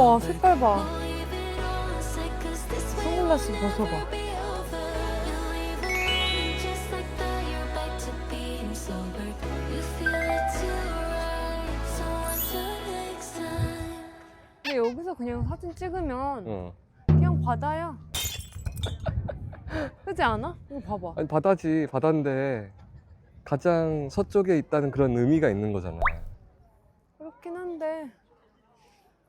봐. 색깔 봐. 선글라스 벗어봐. 근데 여기서 그냥 사진 찍으면 어. 그냥 바다야. 그렇지 않아? 이거 봐봐. 아니 바다지 바다인데 가장 서쪽에 있다는 그런 의미가 있는 거잖아. 그렇긴 한데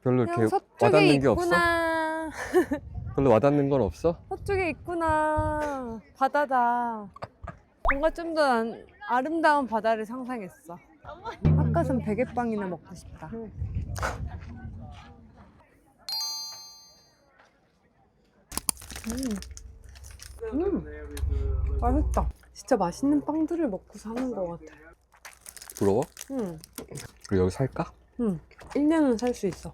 별로 이렇게 서쪽에 와닿는 게 없어? 있구나. 별로 와닿는 건 없어? 서쪽에 있구나. 바다다. 뭔가 좀 더 아름다운 바다를 상상했어. 핫가슴 베개빵이나 먹고 싶다. 음. 음. 맛있다. 진짜 맛있는 빵들을 먹고 사는 것 같아. 부러워? 응. 그리고 여기 살까? 응. 1년은 살 수 있어.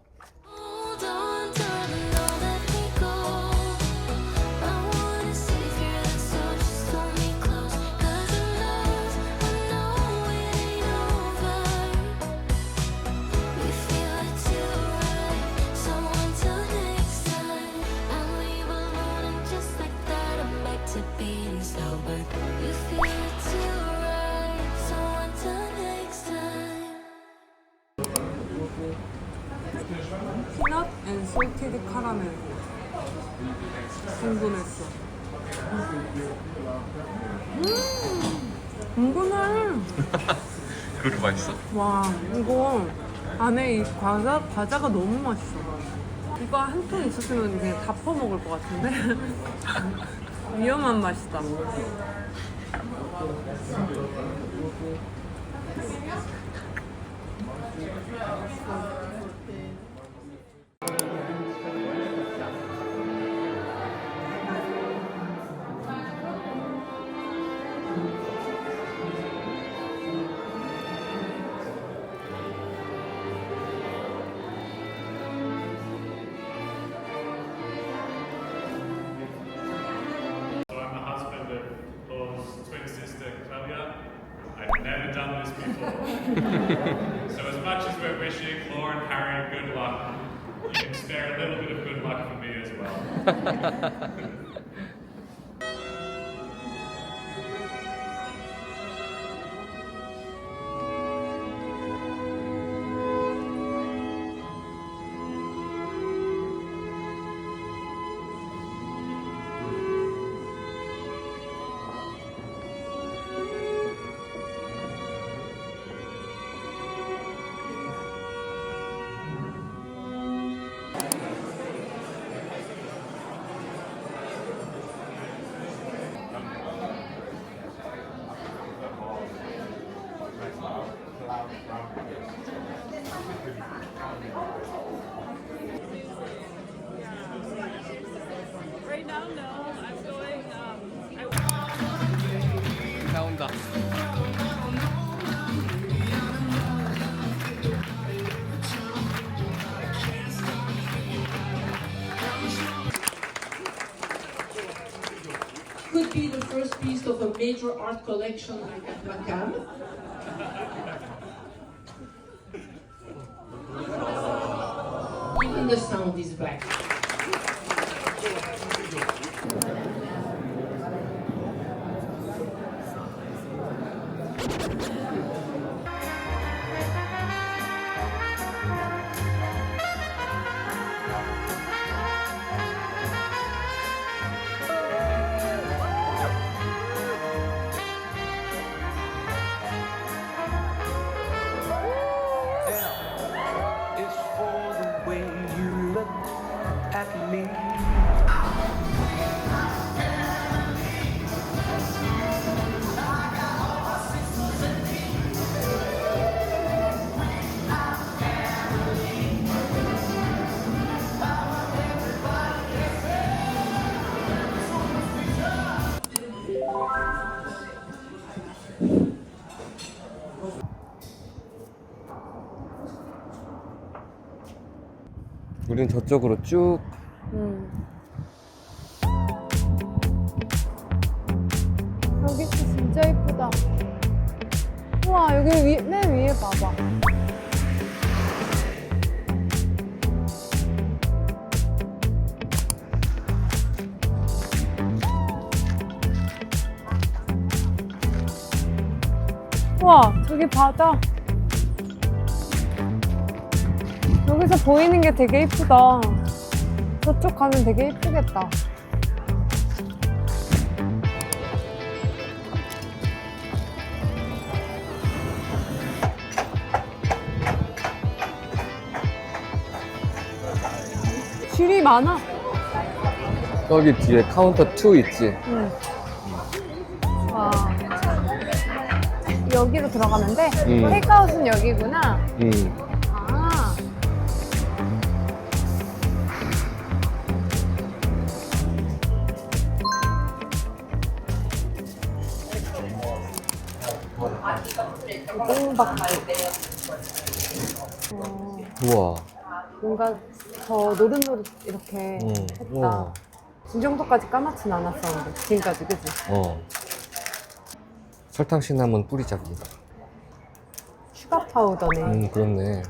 솔티드 카라멜 궁금했어. 음 이거는 그릇 맛있어? 와 이거 안에 이 과자, 과자가 너무 맛있어. 이거 한 통 있었으면 그냥 다 퍼먹을 것 같은데? 위험한 맛이다 so as much as we're wishing Laura and Harry good luck, you can spare a little bit of good luck for me as well. First piece of a major art collection at Macam. Even the sound is back. 우린 저쪽으로 쭉 음. 여기 진짜 이쁘다. 우와, 여기 위, 맨 위에 봐봐. 우와, 저기 바다. 여기서 보이는 게 되게 이쁘다. 저쪽 가면 되게 이쁘겠다. 줄이 많아. 여기 뒤에 카운터 2 있지 응. 와. 여기로 들어가면 돼? 음. 테이크아웃은 여기구나. 음. 똥박지. 어, 우와 뭔가 더 노릇노릇 이렇게 음. 했다. 우와. 이 정도까지 까맣진 않았었는데 지금까지 그치? 어 설탕 시나몬 뿌리자기 슈가 파우더네. 음 그렇네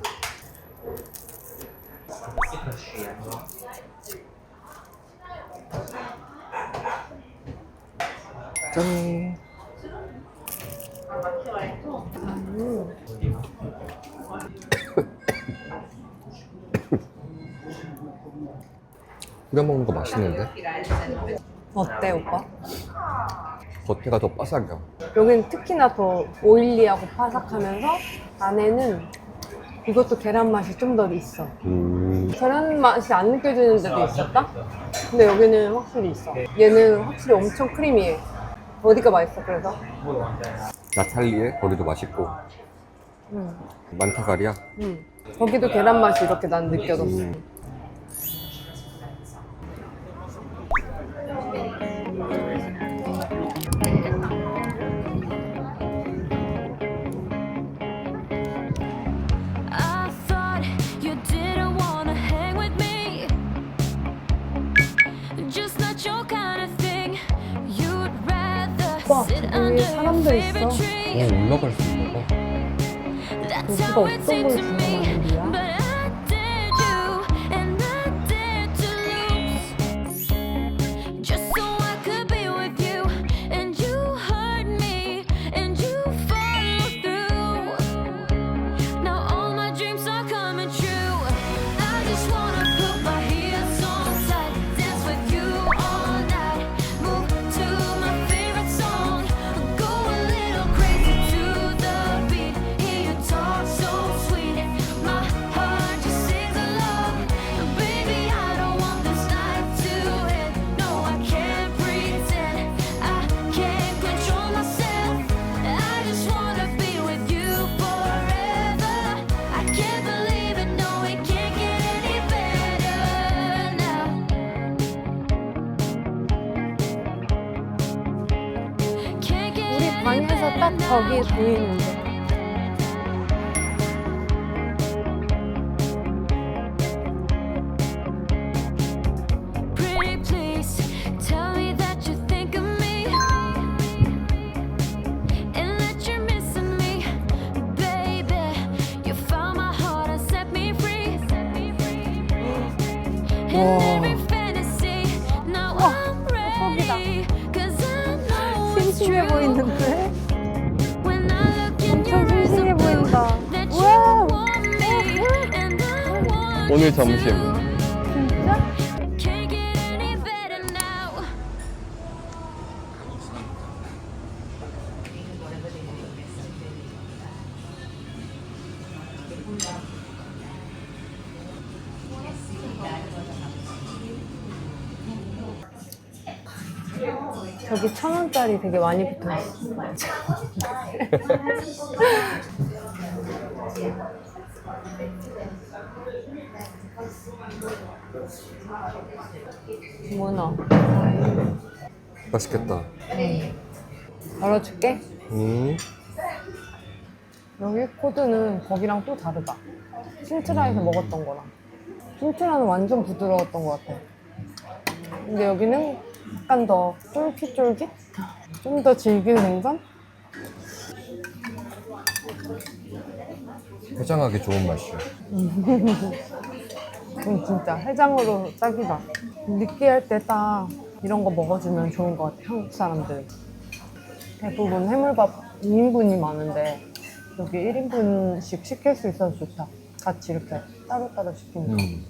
짠 먹는 거 맛있는데? 어때 오빠? 겉에가 더 바삭이야 여기는 특히나 더 오일리하고 바삭하면서 안에는 이것도 계란 맛이 좀 더 있어. 음. 계란 맛이 안 느껴지는 데도 있었다? 근데 여기는 확실히 있어. 얘는 확실히 엄청 크리미해. 어디가 맛있어, 그래서? 나탈리에 거기도 맛있고 응. 만타가리야 응. 거기도 계란 맛이 이렇게 난 느껴졌어. 음. Favorite 있어. 어 올라갈 수 있나 봐 여기가 어떤 걸. 좋아하는 거야? Now I'm ready. 'Cause I know it's 심심해 true. 보이는데? 오늘 점심. 진짜? 저기 천 원짜리 되게 많이 붙어 있어. 문어. 맛있겠다 열어줄게. 음 여기 코드는 거기랑 또 다르다. 신트라에서 먹었던 거랑. 찐트라는 완전 부드러웠던 것 같아. 근데 여기는 약간 더 쫄깃쫄깃? 좀 더 질긴 생선? 해장하기 좋은 맛이야. 음, 진짜 해장으로 딱이다. 느끼할 때 딱 이런 거 먹어주면 좋은 것 같아, 한국 사람들. 대부분 해물밥 2인분이 많은데 여기 1인분씩 시킬 수 있어서 좋다. 같이 이렇게 따로따로 시키는 거. 음.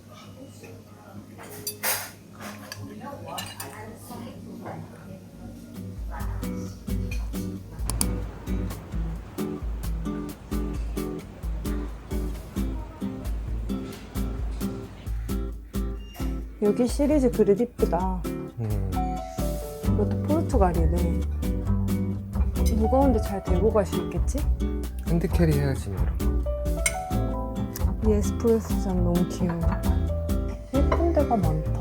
여기 시리즈 그릇 이쁘다. 음. 이것도 포르투갈이네. 무거운데 잘 들고 갈 수 있겠지? 핸드캐리 해야지 이런 거. 이 에스프레소 잔 너무 귀여워. 예쁜 데가 많다.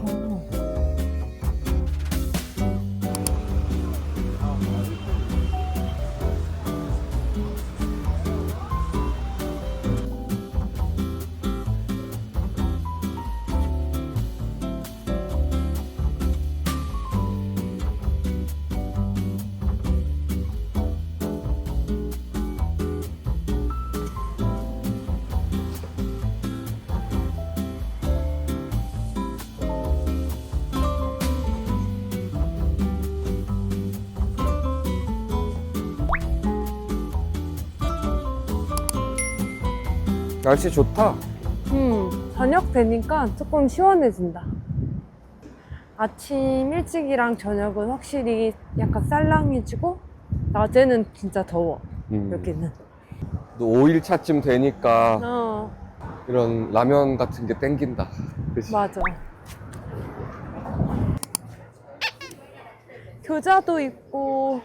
날씨 좋다. 음, 저녁 되니까 조금 시원해진다. 아침 일찍이랑 저녁은 확실히 약간 쌀랑해지고 낮에는 진짜 더워 음. 여기는. 또 5일차쯤 되니까 어 이런 라면 같은 게 땡긴다. 그치? 맞아. 교자도 있고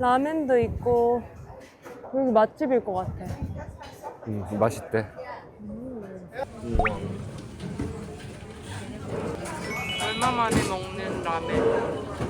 라면도 있고 여기 맛집일 것 같아. 음, 맛있대. 얼마 만에 먹는 라면?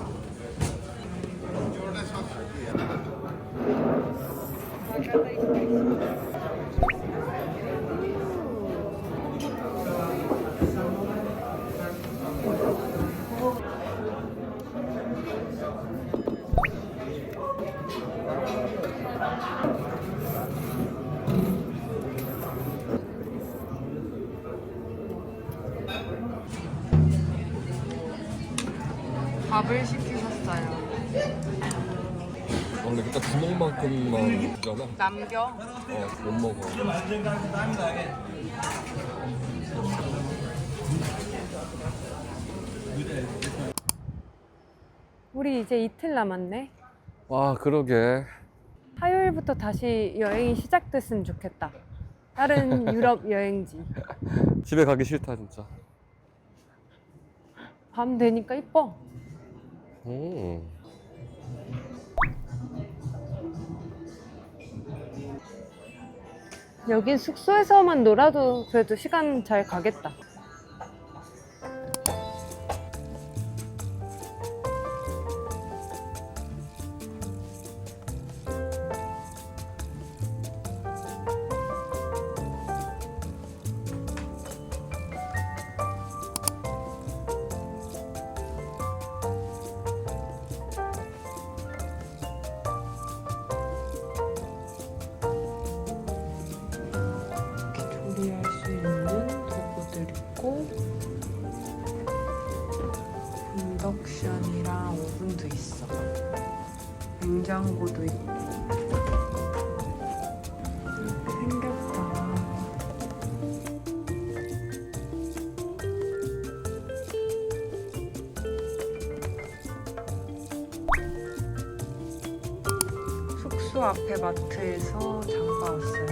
밥을 시키셨어요. 원래 그때 구멍만큼만 주잖아. 남겨? 어, 못 먹어. 우리 이제 이틀 남았네. 와, 그러게. 화요일부터 다시 여행이 시작됐으면 좋겠다. 다른 유럽 여행지. 집에 가기 싫다, 진짜. 밤 되니까 이뻐. 음. 여긴 숙소에서만 놀아도 그래도 시간 잘 가겠다. 숙소 앞에 마트에서 장봐왔어요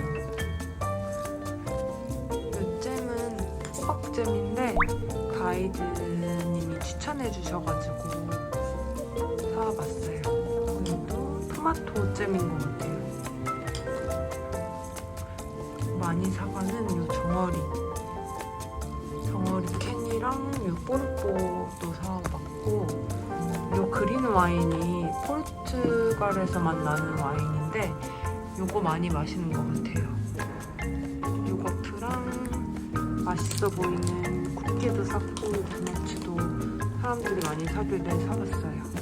이 잼은 호박잼인데 가이드님이 추천해 주셔가지고 사와봤어요. 이것도 토마토 잼인 것 같아요. 많이 사가는 이 정어리. 정어리 캔이랑 이 뽀르뽀도 사와봤고 이 그린 와인이 포르투갈에서만 나는 와인인데 이거 많이 마시는 것 같아요. 요거트랑 맛있어 보이는 쿠키도 샀고 도넛도 사람들이 많이 사길래 사봤어요.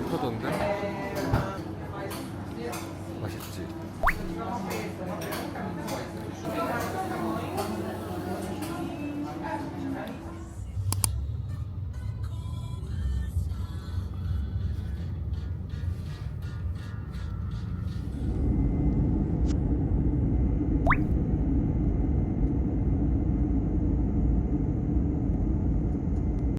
따뜻하던데?